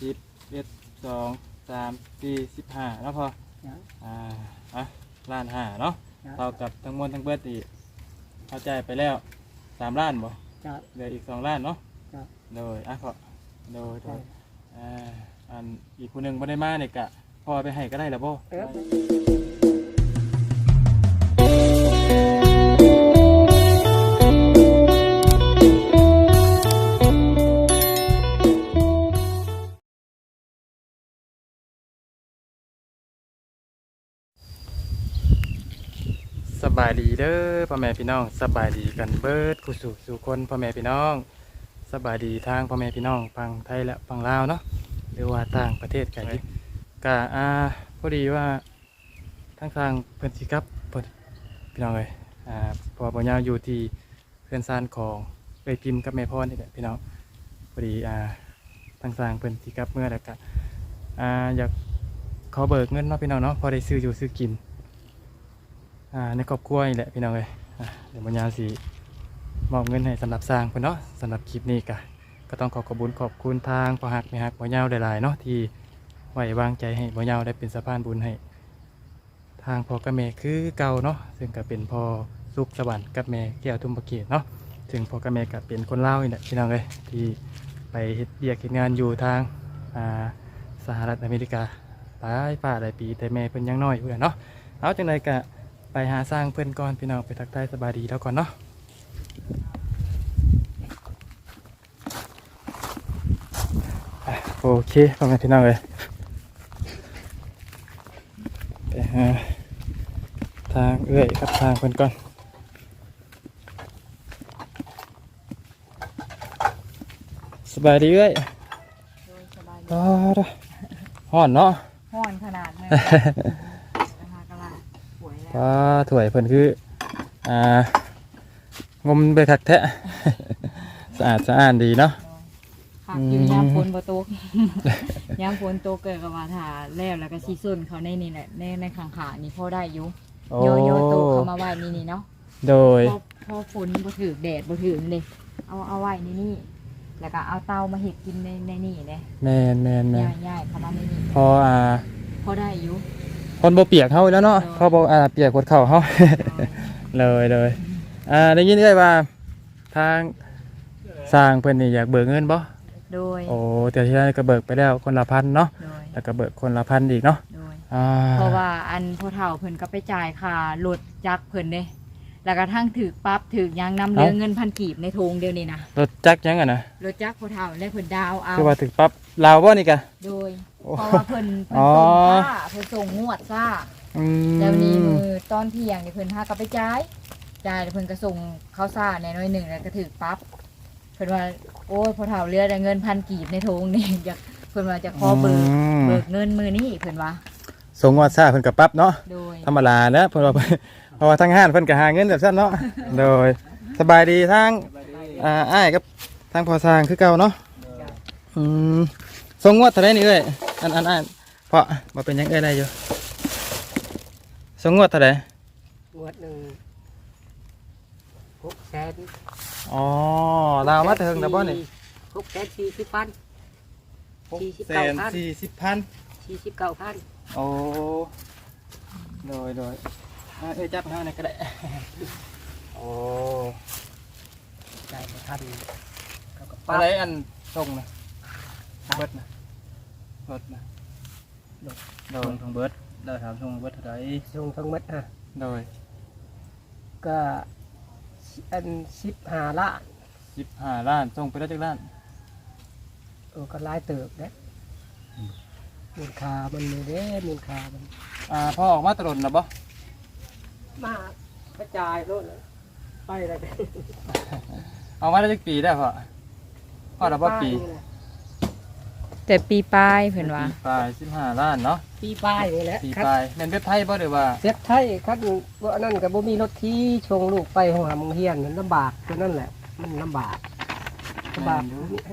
สิบเอ็ดสองสามสี่สิบห้าเนาะพอจ้ะ อ่าอะล้านห้าเนาะจ้ะ เท่ากับทั้งมวลทั้งเบิดอีกเข้าใจายไปแล้วสามล้านบ่จ้ะ เหลืออีกสองล้านเนาะจ้ะ โดยอะขอโดยโดจ้ะยอ่าอันอีกคนหนึ่งบ่ได้มาเนี่ยกะพอไปให้ก็ได้แล้วบ่ เออ บายดีเด้อพ่อแม่พี่น้องสบายดีกันเบิดผู้สู่สู่คนพ่อแม่พี่น้องสบายดีทางพ่อแม่พี่น้องฝั่งไทยและฝั่งลาวเนาะหรือว่าต่างประเทศกันกกะอ่าพอดีว่าทางทางเพิ่อนสิครับเพิ่นพี่น้องเอ้ยอ่าพอบ่ยาอยู่ที่เพื่อนซานของเอ้ยพิมพ์กับแม่พรนี่แหละพี่น้องพอดีอ่าทางทางเพิ่อนสิกลับเมื่อแล้วก็อ่าอยากขอเบิกเงินเนาะพี่น้องเนาะพอได้ซื้ออยู่ซื้อกิน ในครอบครัวนี่แหละพี่น้องเลยเดี๋ยวมัญญาสีมอบเงินให้สำหรับสร้างเพื่อนเนาะสำหรับคลิปนี้กะก็ต้องขอขอบคุญขอบคุณทางพอหักไม่หักบ่เยาวหลายๆเนาะที่ไว้วางใจให้บ่เยาวได้เป็นสะพานบุญให้ ทางพ่อกับแม่คือเก่าเนาะซึ่งก็เป็นพ่อสุขสวรรค์กับแม่แก้วทุ่มประเกตเนาะซึ่งพ่อกับแม่ก็เป็นคนเล่าวนี่แหละพี่น้องเลยที่ไปเฮ็ดเบียกเฮ็ดงานอยู่ทางสหรัฐอเมริกาหลายป่าหลายปีแต่แม่เพิ่นยังน้อยเพื่อนเนาะเอาจังไดกะ ไปหาสร้างเพื่อนก่อนพี่น้องไปทักทายสบายดีแล้วก่อนเนาะอะโอเคพ่อแม่พี่น้องเลยไปหาทางเอื้อยครับทางเพื่อนก่อนสบายดีเอ้ยโดยสบายอ้าวเด้อฮ้อนเนาะ ห้อนขนาดเลยนะคะกำลัง ป่วยแล้วป้าถวยเพิ่นคือ อ่างมไปคักแท้ สะอาดสะอ้านดีเนาะ ผักอยู่ยามฝนบ่ตก ยามฝนตกเกิดกับว่าถ้าแล้วแล้วก็ซีซุนเขาในนี่แหละในในข้างขานี่พอได้อยู่โอ้โยโย่โตะเขามาไว้นี่นี่เนาะโดย พอพอฝนบ่ถือแดดบ่ถือเลยเอาเอาไว้นี่นี่แล้วก็เอาเตามาเห็ดกินในในนี่เลยแมนแมนแมนย่ายย่ายเข้ามาในนี่พออ่าพอได้อยู่ คนบ่เปียกเฮาแล้วเนาะโดยพอบ่อ่าเปียกกดเข่าเฮา เลยเลยอ่าได้ยินได้ว่าทางสร้างเพิ่นนี่อยากเบิกเงินบ่ โดยโอ้แต่ที่นั้นก็เบิกไปแล้วคนละพันเนาะ โดยแล้วก็เบิกคนละพันอีกเนาะโดย อ่าเพราะว่าอันพ่อเฒ่าเพิ่นก็ไปจ่ายค่ารถจักรเพิ่นเด้ แล้วก็ทั้งถือปั๊บถือยางนำเหลือเงินพันกีบในโทงเดียวนี่นะรถจักรยังอะนะรถจักรพ่อเฒ่าและเพิ่นดาวเอาคือว่าถึงปั๊บลาวบ่นี่กะโดยโอ้เพราะว่าเพิ่นเพิ่นอ๋อส่งค่าเพิ่นส่งงวดซ่าอืมแล้วนี้มือตอนเที่ยงนี่เพิ่นพาก็ไปจ่ายจ่ายแล้วเพิ่นก็ส่งข้าวซ่าในน้อยหนึ่งแล้วก็ถือปั๊บเพิ่นว่าโอ้ยพ่อเฒ่าเหลือแต่เงินพันกีบในโทงนี่อยากเพิ่นว่าจะขอเบิกมเบิกเงินมือนี้เพิ่นว่า ส่งงวดซ่าเพิ่นก็ปรับเนาะโดยธรรมดาเนอะเพราะว่าเพราะว่าทั้งห้านเพิ่นก็หาเงินแบบนั้นเนาะโดยสบายดีทั้งอ่าอ้ายกับทั้งพอสร้างคือเก่าเนาะอืมส่งงวดเท่าไหรนี่เอ้ยอันอันอันเพราะบ่เป็นหยังเอ้ยได้อยู่ส่งงวดเท่าไหรงวดหนึ่งหกแสนอ๋อลาวมาถึงแล้วบ่นี่หกแสนสี่สิบพันสี่สิบแสเก้านพันสี่สิบพันสี่สิบเก้าพัน โอ้โดยโดยอ่าเอ้ยจับให้หน่อยก็ได้ โอ้จ่ายไปพันเขาก็อะปั๊บไรอันส่งนะเบิดนะรถนะโดยทางเบิดเราถามทางเบิดเท่าไหรส่งทั้งหมดฮะโดยก็อันสิบห้าล้านสิบห้าล้านส่งไปได้จากล้าน เออก็หลายเติบนะ มูลค่ามันนี่เด้มูลค่ามันอ่าพอออกมาตลอดนะบ่มากระจายโลดเลยไปเลยเอามาได้จากปีได้พอพอแล้วบ่ปีแต่ปีปลายเพิ่นว่าปีปลายสิบห้าล้านเนาะปีป้ายนี่แหละปีครับปลายแม่นเว็บไทยบ่หรือว่าเซ็ตไทยครับว่าอันนั้นกับบ่มีรถที่ชงลูกไปหัวมึงเฮียนมันลำบากตัวนั่นแหละ มันลำบากลำบาก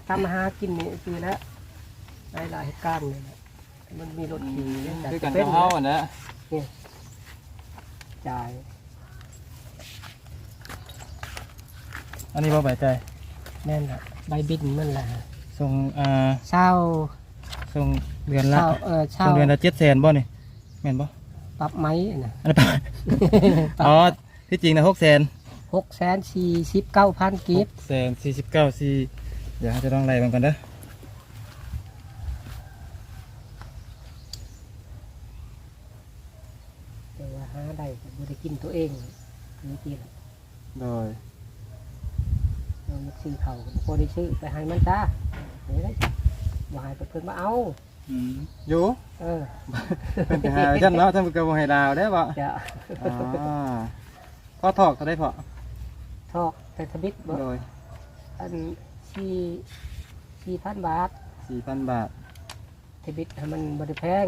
ทำมาหากินนี่ปีแล้วหลายหลายๆเหตุการณ์นี่แหละ มันมีรถขี่เนี่ยคือกันเป็กับเฮาอะนะจ่ายอันนี้บ่ใบใจแน่นแหละใบบินนั่นแหละส่งอ่าเศร้าส่งเดือนละเช่าเออเช่าส่งเดือนละเจ็ดแสนบ่นี่แม่นบ่ปรับไหมนะอันนั้นปะอ๋อที่จริงนะหกแสนหกแสนสี่สิบเก้าพันกีบแสนสี่สิบเก้าสี่เดี๋ยวจะต้องไล่มันก่อนเด้อ แต่ว่าหาได้ ก็บ่ได้กินตัวเองนี่ตีละโดยเราอยากซื้อเขาก็บ่ได้ซื้อไปให้มันจ้าเดี๋ยวได้บ่ให้เพิ่นมาเอาอยู่เออเป็นไปหาฉันเนาะท่านผู้กำกับให้ดาวได้บ่จะอ๋อพอถอกก็ได้พอทอกแต่ทบิดบ่โดยอันสี่สี่พันบาทสี่พันบาททบิดให้มันบ่ได้แพง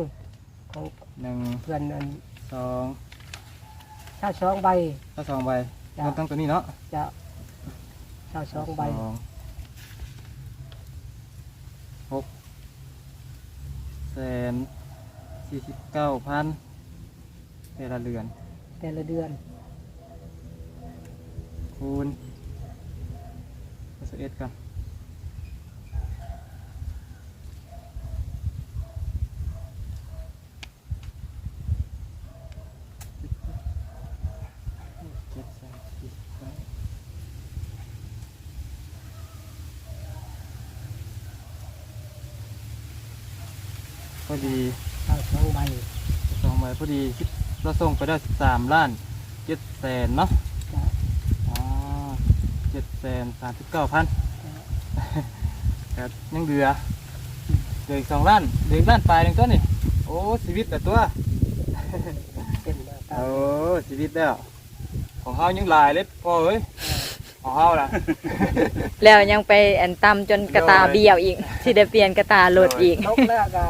ของหนึ่งเพื่อนอันสอง เช่าช่องใบก็สองใบจ้ะรวมทั้งตัวนี้เนาะจะเช่าช่องใบสองหกแสนสี่สิบเก้าพันแต่ละเดือน แต่ละเดือนคูณสิบเอ็ดกันเจ็ดสามสี่สาม พอดีเช่าช่องใบสองใบพอดีคิดเราส่งไปได้สามล้านเจ็ดแสนเนาะจะอ๋อเจ็ดแสนสามสิบเก้าพันครับยังเหลือเหลืออีกสองล้านเหลืออีกล้านปลายหนึ่งตัวนี่โอ้ชีวิตแต่ตัวเป็นมาตามโอ้ชีวิตแล้วของเฮายังหลายเลยพ่อเอ้ยของเฮาล่ะ แล้วยังไปอันตำจนกระตาเบี้ยวอีกสิได้เปลี่ยนกระตาหลุดอีกตกแล้วก็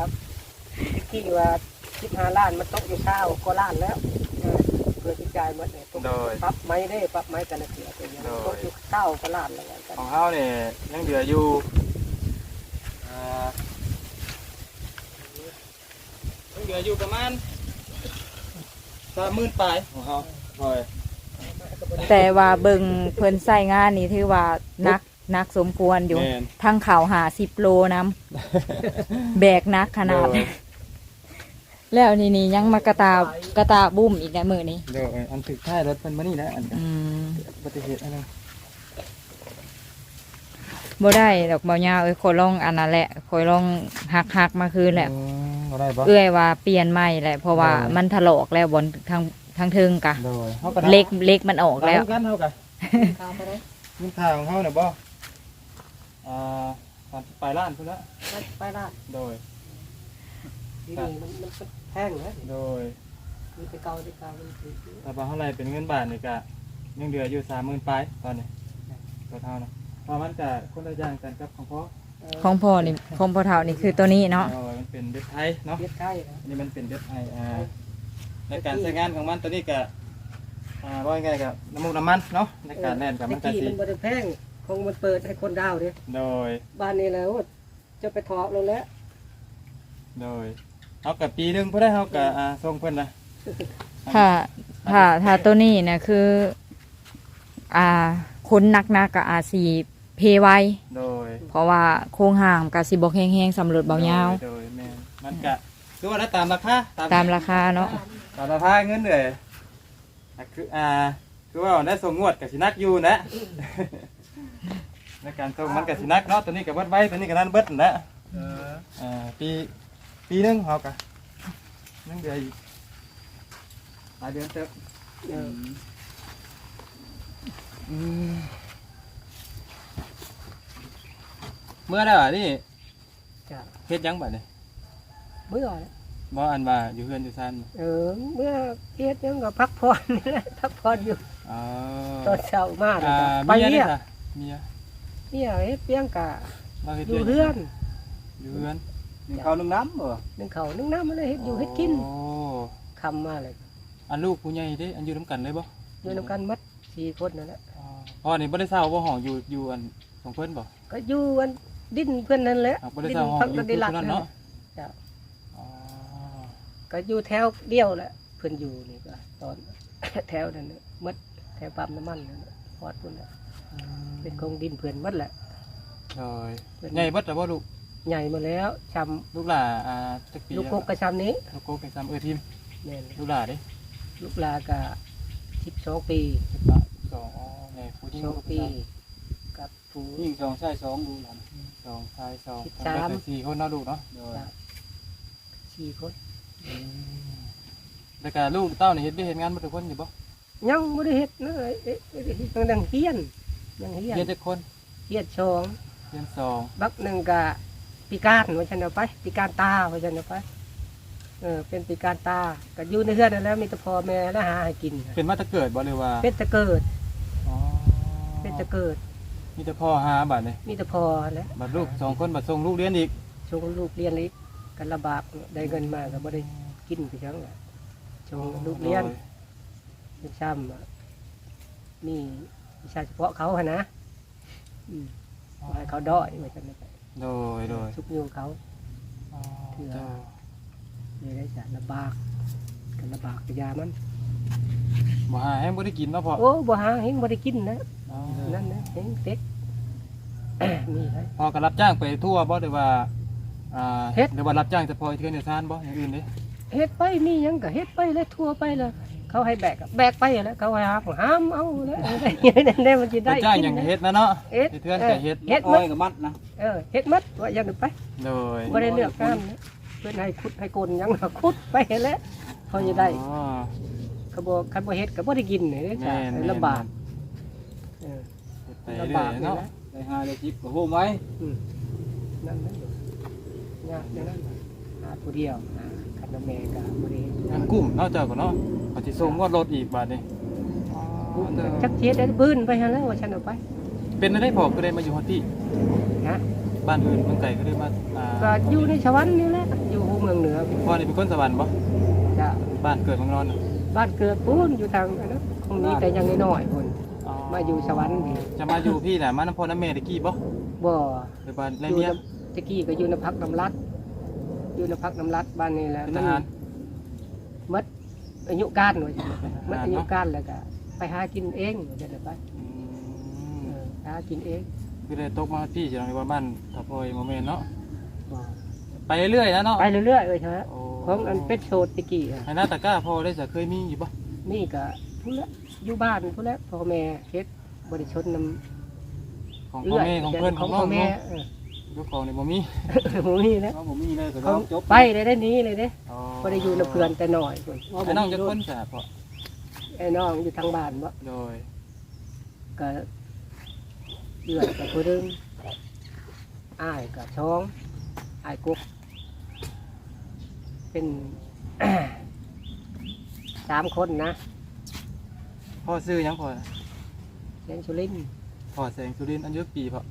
ที่ว่าสิบห้าล้านมันตกอยู่เช้าก็ล้านแล้วเออเพื่อที่จ่ายหมดเนี่ยตกโดย ปรับไม้ได้ปรับไม้แต่ละเสือเป็นยังโดยตกอยู่เช้าก็ล้านแล้วกัน ของเฮาเนี่ยยังเหลืออยู่อ่ายังเหลืออยู่ประมาณสามหมื่นปลายของเฮาโอ้ยแต่ว่าเบิ่งเพิ่นใส่งานนี่ถือว่านักนักสมควรอยู่ แม่นทั้งข่าวหาสิบโลน้ำ แบกนักขนาด โดย แล้วนี่นี่ยังมากระตากระตาบุ้มอีกนะมือนี้เดี๋ยวอันถึกท้ายรถเป็นมานี่นะอันอืมอุบัติเหตุอันนั้นบ่ได้ดอกเบายาวเอ้ยคอยลองอันนั้นแหละคอยลองหักหักมาคืนแหละอืมบ่ได้บ่เอื้อยว่าเปลี่ยนใหม่แหละ เพราะว่าโดยมันถลอกแล้วบนทางทางเทิงกะ โดยเฮาก็เล็กเล็กมันออกแล้ว ตามกันเฮากะข้าวไปเลยยินทางของเฮาน่ะบ่อ่าตามไปร้านพุ่นละไปล้านโดยที่นี่มันมัน แพงนะโดยมีแต่เก่าแต่เก่ามันคือถ้าบ่เท่าไหร่เป็นเงินบาทนี่ก็ยังเหลืออยู่30,000ปลายตอนนี้ตัวเท่านะเพราะมันก็คนละอย่างกันกับของพ่อเออของพ่อนี่ของพ่อเฒ่านี่คือตัวนี้เนาะโดยมันเป็นเด็ดไทยเนาะเย็ดไทยนะอันนี้มันเป็นเด็ดไทยอ่าในการใช้งานของมันตัวนี้ก็อ่าว่าไงกับน้ำมูกน้ำมันเนาะในการแล่นกับมันก็ตะกี้สิมันบ่ได้แพงคงมันเปิดให้คนดาวเด้โดย บ้านนี้แล้วจะไปถอดลงแล้ว โดย เอากับปีหนึงเพื่อได้เอากับอ่าส่งเพิ่นนะถ้าถ้าถ้าตัวนี้นะคือ อ่าคนนักนักๆกับอาซีเพไวโดยเพราะว่าโครงห่างกับสิบกแห้งๆสำรวจเบายาว โดยแม่นมันก็คือว่าได้ตามราคาตามราคาเนาะตามราคาเงินเลยอะคืออ่าคือว่าได้ส่งงวดกับสินักอยู่นะ ในการส่งมันกับสินักเนาะตัวนี้กับเบิดไว้ตัวนี้กับนั้นเบิดนั่นแหละเอออ่าปี ปีหนึงเอากะนึงเดือนอีกหลายเดือนเต็มเอออืมเมื่อได้ป่ะนี่จ้ะเฮ็ดหยังบ่เนี่ยเบื่อแล้วบ่อันว่าอยู่เฮือนอยู่ซ่านบ่เออเมื่อเฮ็ดยังก็พักผ่อนนี่แหละพักผ่อนอยู่อ๋อตอนเช้ามากอ่าไปเมียเนี่นี่ยค่ะเมียเนี่ยเฮ็ดเปียงกะเราเฮ็ดอยู่เฮืเพื่ออนนอยู่เฮือน นึ่งข้าวนึ่งน้ำบ่นึ่งเขาวนึ่งน้ำอะไรเฮ็ดอยู่เฮ็ดกินโอ้คำมาเลยอันลูกผู้ใหญ่เด้อันอยู่นํกันเลยบ่อยู่นำกันหมัดสี่คนนั่นแหละอ๋อพ่อนี่บ่ได้เศร้าบ่ห้องอยู่อยู่อันของเพิ่นบ่ก็อยู่อันดินเพื่อนนั่นแหละอะบ่ได้ดิเศร้าห้องพักอยู่ดินหลักผู้นั้นนั่นเนาะจ้ะอ๋อก็อยู่แถวเดียวแหละเพื่อนอยู่นี่ก็ตอน แถวนั้นน่ะหมัดแถวปั๊มน้ำมันนั่นน่ะพอดพุ่นน่ะเป็นของดินเพื่อนหมัดแหละโดยเพิ่น ใหญ่เบิดแล้วบ่ลูก ใหญ่มาแล้วชลูกหล่าอ่าจักปีำลูกกกกระชำนี้ลูกโกกเป็นซ้ำเออทีมแม่นลูกหล่าเด้ลูกลากะสิบสองปีสิบสองสองอ๋อแม่ผู้ที่สองปี กับผู้ ยิ่งสองใช่สองดูหลังสองชายสองสิบสามทำได้สี่คนเนาะลูกเนาะโดยสี่คนแต่การลูกเต้านี่เฮ็ดได้เฮ็ดงานบ่ทุกคนอยู่บ่ยังไม่ได้เฮ็ดนะเอ๊ะเอ๊ะเอ๊ะยังดังเฮียนยังเฮียนเฮ็ดจักคนเฮียนชองเรียนสองบักหนึ่งกะ ปีการว่าฉันเอาไปปีการตาว่าฉันเอาไปเออเป็นปีการตาก็อยู่ในเฮือนนั่นแหล้วมีแต่พ่อแม่แล้วหาให้กินเป็นมาแตะเกิดบ่หรือว่าเป็ดจะเกิดอ๋อเป็ดจะเกิด มีแต่พ่อหาบัดนี่มีแต่พ่อแล้วบัดลูกสองคนบัดส่งลูกเรียนอีกชงลูกเรียนเล็กกันลำบากได้เงินมาก็บ่ได้กินไปจังแหละชงลูกเรียน เป็นซ้ำอะมีวิชาเฉพาะเขาหนนะอืมว่าให้เขาด้อยไว้กันไป โดยโดยทุกอยู่เขาอ๋อเถื่อเจ้าเลยได้สารลำบากกันลำบากกระยามันบ่หาให้บ่ได้กินเนาะพ่อโอ้บ่หาเห็นบ่ได้กินนะอ๋อนั่นนะเห็นเต็กนี่ไงพ่อก็รับจ้างไปทั่วบ่หรือว่าอ่าเฮ็ดหรือว่ารับจ้างเฉพาะเทือนเดียวซานบ่อย่างอื่นเด้เฮ็ดไปมีหยังก็เฮ็ดไปเลยทั่วไปเลย เขาให้แบกอะแบกไปแล้วเขาให้หามห้ามเอาแล้วนั่นแหละมันจะได้รับจ้างกินอย่างนะเฮ็ดนะเนาะเฮ็ดเทือนก็เฮ็ดเฮ็ดอ้มัอดยกับมัดนะเออเฮ็ดมัดว่าอย่างนั้นไปโดยบ่ได้เลือกงานนะเพื่อนให้ขุดให้โกนหยังก็ขุดไปแล้วพอจะได้อ๋อเขาบอกคันบ่เฮ็ดก็บ่ได้กินนี่เด้อจ้ะแม่นๆลำบากเออไปเรื่ลำบาอกยนี่ๆเนาะนะได้ห้าได้สิบก็โฮมไว้อืมนั่นนั่นอยู่ยากอย่างนั้นหาผู้เดียวหาคั นแม่ก็บ่ได้เฮ็ดงานกุ้มเนาะเจ้าก็เนาะเขาสิส่งงวดรถอีกบาดนี้จักเฮ็ดได้บื้นไปหั่นแล้วว่าฉันเอาไปเป็นได้พอก็ได้มาอยู่ฮอดที่ฮะบ้านอื่นเมืองไกลก็ได้มาอ่าก็อยู่ในสวรรค์นี่แหละอยู่เมืองเหนือพ่อนี่เป็นคนสวรรค์บ่จ้ะบ้านเกิดเมืองนอนน่ะบ้านเกิดปูนอยู่ทางอันนั้นคงนี้แต่ยังน้อยๆพุ่นอ๋อมาอยู่สวรรค์นี่จะมาอยู่พี่น่ะมาน้ำพ่อน้ำแม่ตะกี้บ่บ่หรือบ้านในอยู่เมียน้ำตะกี้ก็อยู่ในพักน้ำรัด อยู่ในพักน้ำรัดบ้านนี่แหละเป็นทหารหมดอายุการว่าจังเป็นทหมดหารอายุเนาะการแล้วก็ไปหากินเองว่าจะได้ไปอืเอมอหากินเองคือได้ตกมาพี่สิเราว่าบ้านถ้าพ่อโมเมนเนาะบ่ไปเรื่อยๆนะเนาะไปเรื่อยๆเอ้ยใช่ไหมโอ้ของอันเป็ดโซดตะกี้อะให้หน้าตะกร้าพ่อได้จะเคยมีอยู่บ่นี่ก็ผู้ละอยู่บ้านผู้ละพ่อแม่เฮ็ดบริชนนำของพ่อแม่ของเพื่อนของน้องพ่อแม่เนาะเออ ลูกของนี่บ่มีบ่มีแล้วเพราะผมมีเลยก็เขาต้องจบไปเลยได้หนี้เลยเด้อ๋อบ่ได้อยู่นำเพื่อนแต่น้อยพุ่นไอ้น้องจะคนจ้ะพ่อไอ้น้องอยู่ทางบ้านบ่โดยก็เอื้อยกับผู้หนึงอ้ายกับช้องอ้ายกุ๊กเป็นสามคนนะพ่อซื้อหยังพ่อเลี้ยงชุลินพ่อแสงสุรินทร์อายุปีพ่อ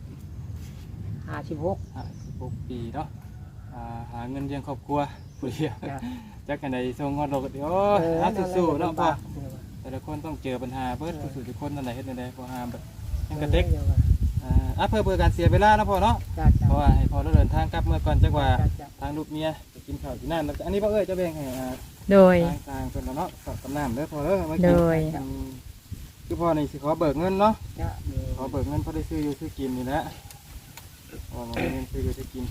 ห้าสิบหกห้าสิบหกปีเนาะอ่าหาเงินเลี้ยงครอบครัวผู้เดียวจ้ะจักกันใดส่งงอดรถเดี๋ยวเออหาสู้ๆนั่เนาะนแหพ่อละแต่ละคนต้องเจอปัญหาเบิดเออผู้สู่ทุกคนนั่นแหละเฮ็ดจังไดพอหามแบบยังลำบากกระเต็กอ่าอะเพื่อเพื่อการเสียเวลาเนาะพ่อเนาะจ้าจ้าเพราะว่าให้พ่อเราเดินทางกลับเมื่อก่อนจักว่าจ้าจ้าทางลูกเมียไปกินข้าวกินน้ำแล้วก็อันนี้พ่อเอ้ยเจะแบ่งให้อ่าโดยทางทางเพิ่นแล้วเนาะข้าวกับน้ำเด้อพ่อเด้อมากินโดยอืมคือพ่อนี่สิขอเบิกเงินเนาะจ้าขอเบิกเงินพอได้ซื้ออยู่ซื้อกินนี่แหละ พอมาเงินซื้ออยู่ซื้อกิน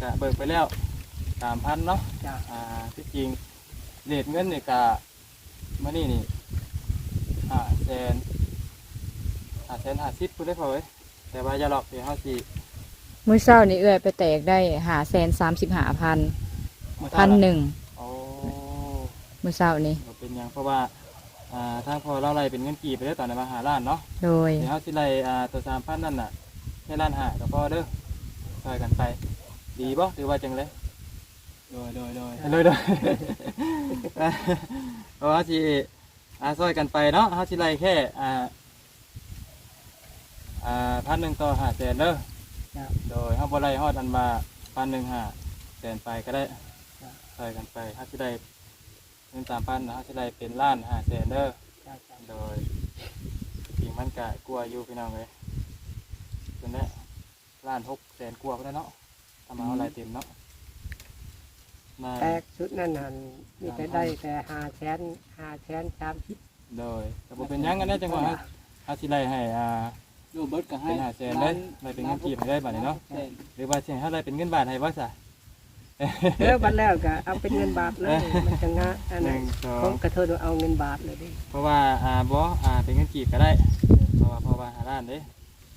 กะเบิกไปแล้วสามพันเนาะจ้าอ่าที่จริงเรทเงินเนี่ยกะมานี่นี่ห้าแสนห้าแสนห้าสิบพูดได้พอเว้ยแต่ว่าอย่าหลอกเดี๋ยวเขาสิมื้อเช้านี่เอื้อยไปแตกได้หาแสนสามสิบหาพันมื้อพันเช้าหนึ่งโอ้มื้อเช้านี่บ่เป็นหยังเพราะว่าอ่าทางพอเราไล่เป็นเงินกี่ไปได้วตอนในมาหาล้านเนาะ โดย เดี๋ยวเขาสิไล่อ่าตัวสามพันนั่นน่ะแค่ล้านหากับพ่อเด้อ ช่วยกันไป ดีบ่ถือว่าจังเลยโดยโดยโดยเลยเด้อเพราะว่าสิอาซอยกันไปเนาะเขาสิไล่แค่อ่าอ่าพันหนึ่งต่อห้าแสนเด้อจ้าโดยเขาบ่ไล่ฮอดอันมาพันหนึ่งห้าแสนไปก็ได้จ้ะซอยกันไปเขาสิได้เงินสามพันเขาสิได้เป็นล้านห้าแสนเด้อจ้าจ้าโดยจริงมันกะกลัวอยู่พี่น้องเลยจนเนี้ย ล้านหกแสนกลัวาก็ได้เนาะทำมาเอาอะไรเต็มเนาะมา แตกชุดนั่นนั่นมีแต่ได้แต่หาแสนหาแสนสามสิบโดยแต่บ่เป็นหยังกันแน่จังหวะฮะอาสิไลให้อ่าโยเบิร์ตก็ให้เป็นหาแสนได้ได้เป็นเงินกีบให้ได้บัดนี้เนาะแสนหรือว่าสิให้เฮาได้เป็นเงินบาทให้บ่ซะแล้วบัดแล้วก็เอาเป็นเงินบาทเลยมันจะงะอันหนั้นึ่นงสอของงกระเทินเอาเงินบาทเลยดิเพราะว่าอ่าบ่อ่าเป็นเงินกีบก็ได้ เพราะว่าเพราะว่าหาล้านเด้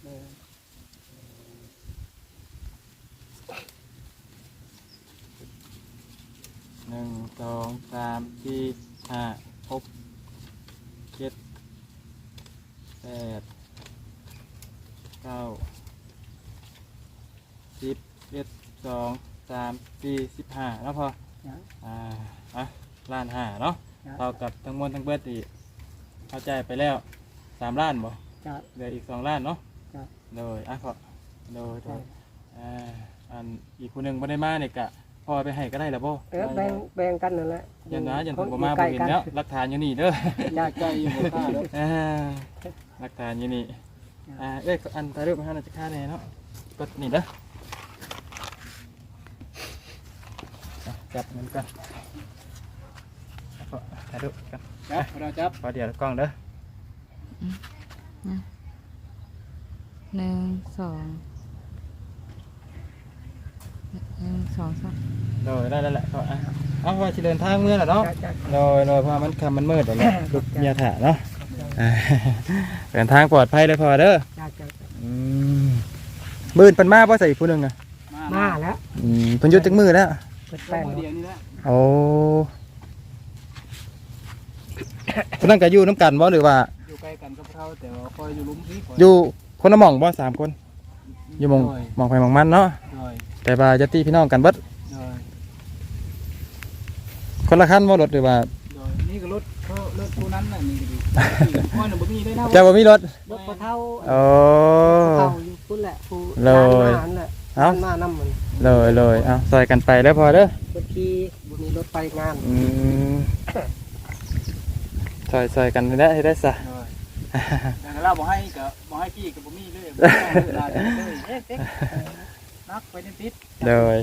เออ หนึ่งสองสามสี่ห้าหกเจ็ดแปดเก้าสิบเอ็ดสองสามสี่สิบห้าแล้วพอจ้ะอ่าอะล้านห้าเนาะจ้ะเท่ากับทั้งหมดทั้งเบิดที่เข้าใจายไปแล้วสามล้านบ่จ้ะเหลืออีกสองล้านเนาะจ้ะโดยอะขอโดยโดยอ่าอันอีกคนหนึ่งบ่ได้มาเนี่ยกะ พอไปให้ก็ได้แล้วบ่เออแบ่งแบ่งกันนั่นแหละยันนะยันผมบ่อยู่มาใกบ่ล้เห็นกันแล้วหลักฐานอยู่นี่เด้ออยากใจอยู่บ่กล้าแล้วอ่าหลักฐานอยู่นี่อ่าเอ้ยอันถ่ายรูปมาให้หน่อยจะค่าแน่เนาะกดนี่เด้ออะจับเงินก่อนเอาขอถ่ายรูปกันจับเราจับขอเดี๋ยวกล้องเด้อหนึ่งสองห นึ่งสองสามโดยได้แล้วแหละก็อะเอาว่าสิเดินทางเมื่อน่ะเนาะจ้ะจ้ะโดยโดยเพราะว่ามันคำมันมืดแล้วเนี่ยลูกเมียถ่าเนาะอ่าเดินทางปลอดภัยเลยพอเด้อจ้ะจ้ะจ้ะอืมมืดเป็นมาเพราะใส่อีกผู้หนึ่งอะมาแล้วอืมเพิ่นหยุดจักมือแล้ว เปิดแป้แป้งงเดียวนี่แหละโอ้เพิ่นนั่งกับอยู่น้ำกันบ่หรือว่า อยู่ใกล้กันกับเราแต่ว่าคอยอยู่หลุมพี่คอยอยู่คนละหม่องบ่สามคน อยู่หม่องหม่องไปหม่องมันเนาะ โดย แต่ว่าจะตีพี่น้องกันเบิดโดยคนละคันบ่รถหรือว่าโดยนี่ก็รถเขารถผู้นั้นน่ะนี่ก็ดีเพราะน่ะบ่มีเลยนะเจ้าบ่มีรถรถปลาเท่าโอ้เท่าอยู่พุ่นแหละผู้เลย ร้านอาหารแหละเอ้าร้านมาน้ำมันเลยเลยเอาซอยกันไปแล้วพอเด้อ บางทีบุมีรถไปงานอืมซอยซอยกันให้ได้ให้ได้ซะ โดยแต่เราบ่ให้ก็บ่ให้พี่ก็บ่มีเลยบ่ต้องเวลาเลยเอ๊ะเอ๊ะ นักไปในติดเลย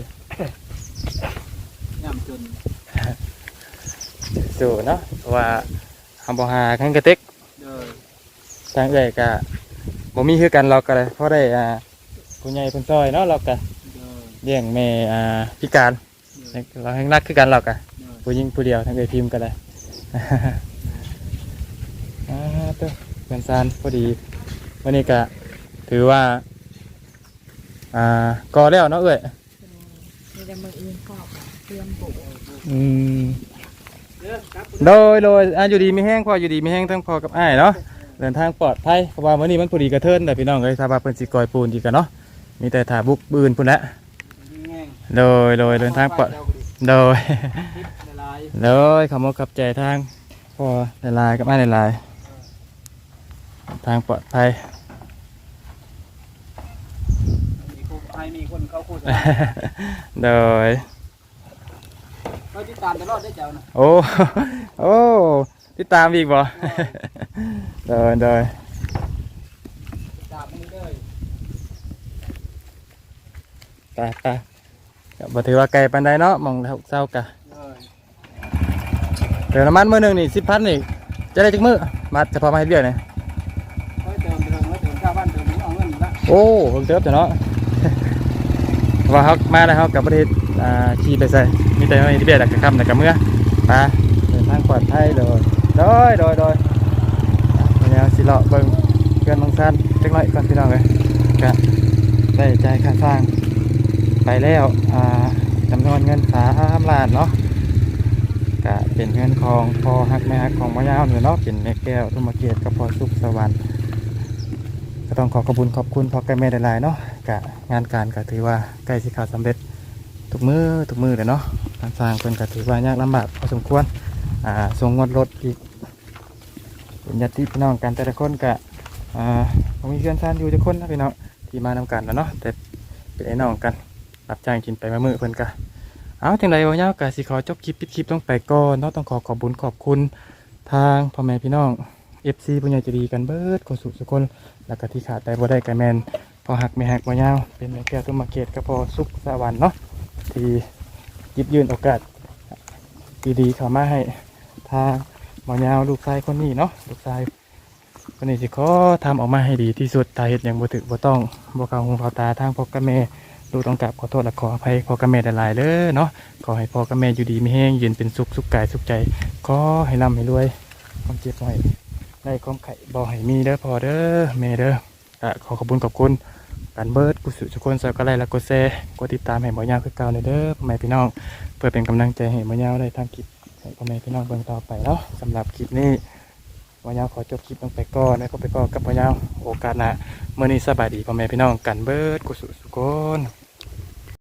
ย่ำจนสู่เนาะเพราะว่าทำบ่หาขันกระติกโดยทางเอกก็บ่มีคือกันเราก็เลยเพราะได้อ่าผู้ใหญ่เพิ่นซอยเนาะเราก็โดยเลี้ยงแม่อ่าพิการโดยเราให้นักคือกันเราก็โดยผู้หญิงผู้เดียวทางเอกพิมพ์ก็ได้ อ่าเตัวเพื่อนซานพอดีวันนี้ก็ถือว่า อ่าก่อแล้วเนาะเอ้ยมีแต่มืออื่นก็เตรียมโบกอืมเด้อครับโดยโดยอ่าอยู่ดีไม่แห้งพออยู่ดีไม่แห้งทั้งพอกับอ้ายเนาะเดินทางปลอดภัยเพราะว่าวันนี้มันพอดีกระเทินแต่พี่น้องเอ้ยถ้าว่าเพิ่นสิกอยปูนดีกันเนาะมีแต่ถาบุกบืนพุ่นละแง่งโดยโดยเดินทางปลอดโดยทิพย์ละลายโดยขอมกขับใจทางพอหลายๆกับอ้ายหลายๆทางปลอดภัย มีคนไทยมีคนเข้าโฆษณาโดยเราติดตามตลอดได้เจ้านะโอ้โอ้ติดตามอีกบ่โดยโดยติดตามมันเลยไปไปก็บ่ถือว่าไกลปานใดเนาะหมองแล้วเศร้ากะเลยเดี๋ยวน้ำมันมื้อหนึงนี่10,000นี่จะได้จักมื้อมาเฉพาะมาให้เรียกนี่ ค่อยเติมเติมแล้วเติมชาวบ้านเติมถึงเอาเงินอีกละ โอ้เพิ่งเติบจ้ะเนาะ ว่าเฮามาแล้วเฮากับประเทศอ่าขี่ไปใส่มีแต่ให้ที่เบียดกับคำแต่กับเมื่อมาเดินทางปลอดภัยโดยโดยโดยโดยอะเดี๋ยวสิเลาะเบิ่งเพื่อนน้องซันจักน่อยก่อนพี่น้องเอ้ยก็ได้จ่ายค่าสร้าง ไปแล้วจำนวนเงิน3ล้านเนาะก็เป็นเงินของพอฮักแม่ฮักของมะยาวเนี่ยเนาะเป็นแม่แก้วทุ่มเกียรติกับพอสุขสวรรค์ก็ต้องขอขอบคุณขอบคุณพ่อแก่แม่หลายๆเนาะ กะงานการก็ถือว่าใกล้สิข่าวสำเร็จทุกมือทุกมือเลยเนาะการสร้างเพิ่นก็ถือว่ายากลำบากพอสมควรอ่าส่งงดรถอีกเป็นญาติพี่น้องกันแต่ละคนก็อ่าผมมีเพื่อนซ่านอยู่ทุกคนนะพี่น้องที่มานำกันแล้วเนาะแต่เป็นไอ้น้องกันรับจ้างกินไปมามือเพิ่นก็เอาจังไดวะเนาะก็สิขอจบคลิปปิดคลิปต้องไปก่อนเนาะต้องขอขอบคุญขอบคุณทางพ่อแม่พี่น้อง FC ผู้ใหญ่ใจะดีกันเบิดคสุขสุขคน แล้วก็ที่ขาดแต่บ่ได้กระแมน พอหักไม่หักบ่ยาวเป็นแม่แก้วตุ้มาเกตก็พอสุขสวรรค์เนาะที่ยิบยืนโอกาสดีๆเข้ามาให้ทางบ่ยาวลูกชายคนนี้เนาะลูกชายวันนี้สิขอทำออกมาให้ดีที่สุดตาเห็ดอย่างบ่ถึกบ่ต้องบ่เข้าหูเข้าตาทางพ่อกับแม่ลูกต้องกราบขอโทษและขออภัยพ่อกับแม่หลายๆเด้อเนาะขอให้พ่อกับแม่อยู่ดีไมีแห้งยืนเป็นสุขสุขกายสุขใจขอให้ร่ำให้รวยความเจ็บบ่ให้ได้ความไข่บ่ให้มีเด้อพ่อเด้อแม่เด้อ ก็ขอขอบคุณขอบคุณการเบิร์ดกุศลทุกคนสากไลและกดแชร์กดติดตามให้หมอยาวคือเก่าในเด้อพ่อแม่พี่น้อง เพื่อเป็นกำลังใจให้หมอยาวได้ทำคลิปให้พ่อแม่พี่น้องเบิ่งต่อไปเนาะสำหรับคลิปนี้หมอยาวขอจบคลิปลงไปก่อนแล้วก็ไปก่อนกับหมอยาวโอกาสหน้าเมื่อนี้สบายดีพ่อแม่พี่น้องกันเบิร์ดกุศลสุกคน